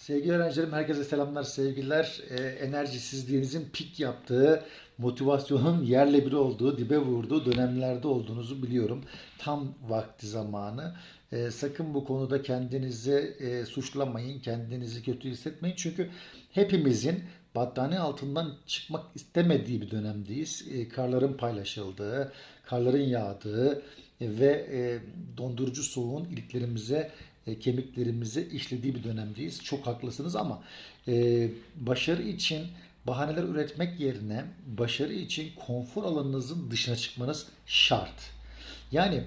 Sevgili öğrencilerim herkese selamlar, sevgiler. Ee, enerjisizliğinizin pik yaptığı, motivasyonun yerle bir olduğu, dibe vurduğu dönemlerde olduğunuzu biliyorum. Tam vakti zamanı. Ee, sakın bu konuda kendinizi e, suçlamayın, kendinizi kötü hissetmeyin. Çünkü hepimizin battaniye altından çıkmak istemediği bir dönemdeyiz. Ee, karların paylaşıldığı, karların yağdığı e, ve e, dondurucu soğuğun iliklerimize e, kemiklerimize işlediği bir dönemdeyiz. Çok haklısınız ama e, başarı için bahaneler üretmek yerine başarı için konfor alanınızın dışına çıkmanız şart. Yani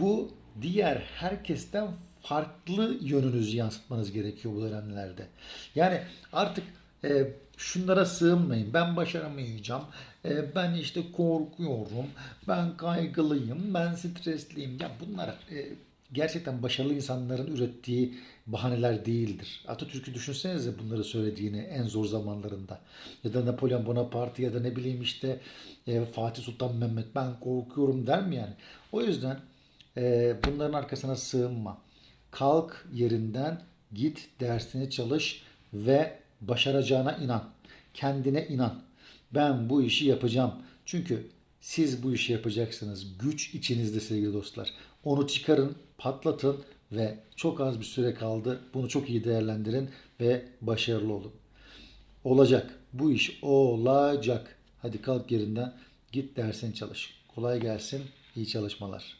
bu diğer herkesten farklı yönünüzü yansıtmanız gerekiyor bu dönemlerde. Yani artık e, şunlara sığınmayın. Ben başaramayacağım. E, ben işte korkuyorum. Ben kaygılıyım. Ben stresliyim. Ya bunlar e, gerçekten başarılı insanların ürettiği bahaneler değildir. Atatürk'ü düşünsenize bunları söylediğini en zor zamanlarında. Ya da Napolyon Bonaparte ya da ne bileyim işte e, Fatih Sultan Mehmet ben korkuyorum der mi yani? O yüzden e, bunların arkasına sığınma. Kalk yerinden git dersini çalış ve başaracağına inan. Kendine inan. Ben bu işi yapacağım. Çünkü siz bu işi yapacaksınız. Güç içinizde sevgili dostlar. Onu çıkarın, patlatın ve çok az bir süre kaldı. Bunu çok iyi değerlendirin ve başarılı olun. Olacak. Bu iş olacak. Hadi kalk yerinden git dersini çalış. Kolay gelsin. İyi çalışmalar.